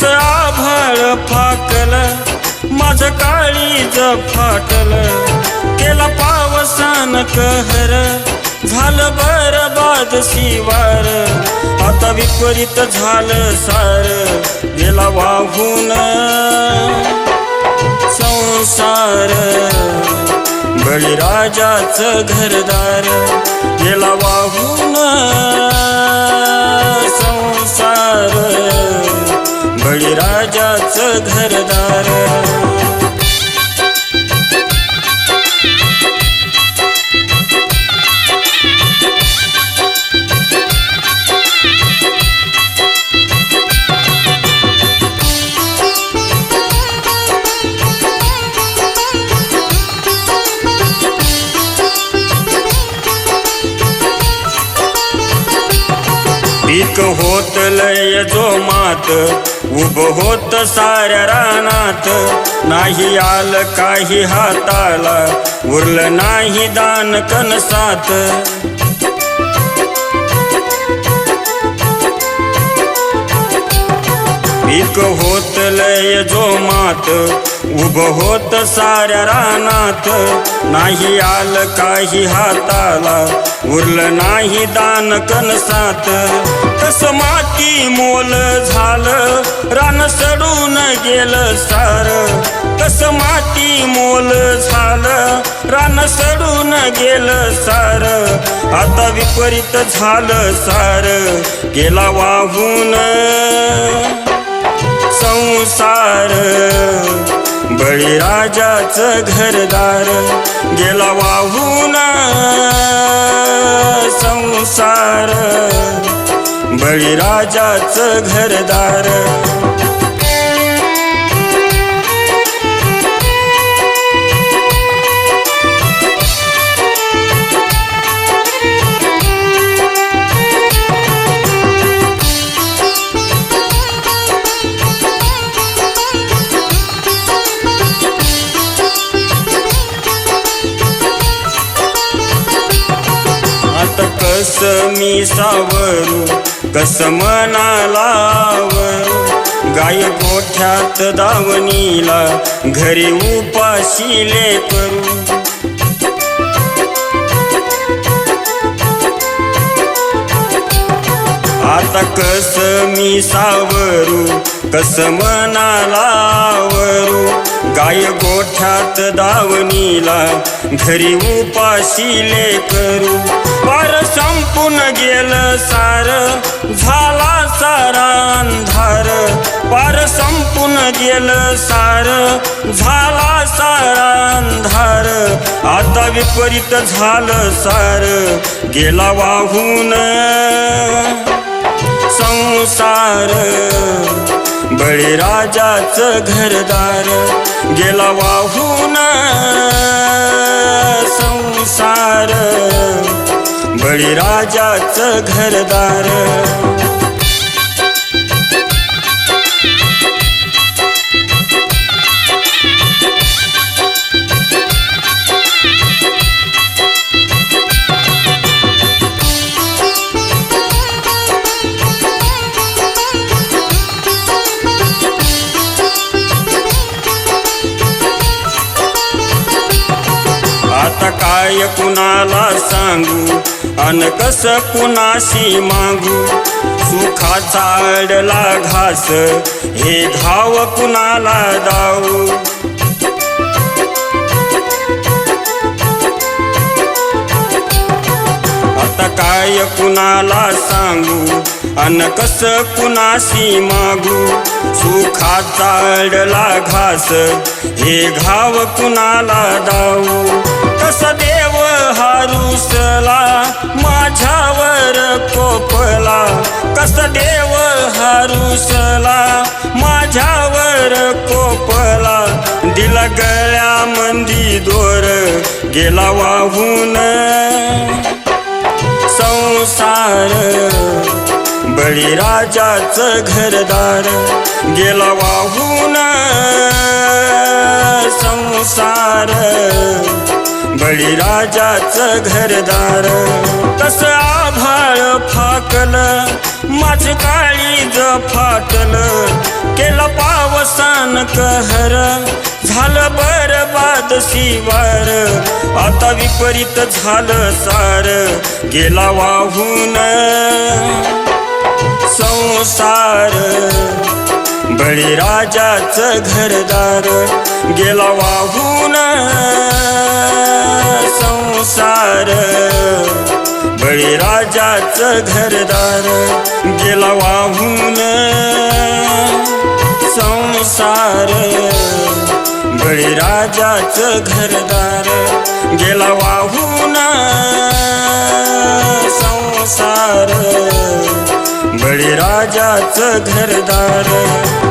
दिवस आभाळ फाकल माझ काळीज फाटल. केला पावसान कहर झालं बरबाद शिवार. आता विपरीत झालं सार गेला वाहून. संसार बळीराजाच घरदार गेला वाहून. संसार. बळीराजाचं घरदार. पीक होत लय जो मात उभ होत साऱ्या रानात. नाही आल काही हाताला उरलं नाही दान कणसात. पीक होत लय जो मात उभ होत साऱ्या रानात. नाही आलं काही हाताला उरलं नाही दान कणसात. तस माती मोल झालं रान सडून गेलं सार. तस माती मोल झालं रान सडून गेलं सार. आता विपरीत झालं सार. गेला वाहून राजाच घरदार गेला वाहून संसार. बळीराजाचं घरदार कस मी सावरू कस मनालावरू गाय गोठ्यात दावणीला घरी उपाशिले करू आता कस मी सावरू कस मनालावरू गाय गोठ्यात दावणीला घरी उपाशिले करू संपून गेल सार. झाला सारा अंधार. पार संपून गेल सार. झाला सारा अंधार. आता विपरीत झालं सार. गेला वाहून. संसार. बळीराजाच घरदार. गेला वाहून. संसार. बळीराजाचं घरदार. काय कुणाला सांगू? अन कस कुणाशी मागू? सुखाचा अडला घास हे घाव कुणाला दाऊ? आता काय कुणाला सांगू? अन कस कुणाशी मागू? सुखाचा अडला घास हे घाव कुणाला दाऊ? कस देव हारुसला माझ्यावर कोपला. कस देव हारुसला माझ्यावर कोपला. दिला गळ्या मंदी दोर गेला वाहून. संसार बळीराजाचं घरदार गेला वाहून संसार. बळीराजाचं घरदार तस आभाळ फाकल माझ काळी ज फाटल केला पावसान कहर झालं बरबाद शिवार. आता विपरीत झालं सार गेला वाहून. संसार. बळीराजाचं घरदार गेला वाहून. संसार. बळीराजाचं घरदार गेला वाहून. संसार. बळीराजाचं घरदार गेला वाहून. घरदार.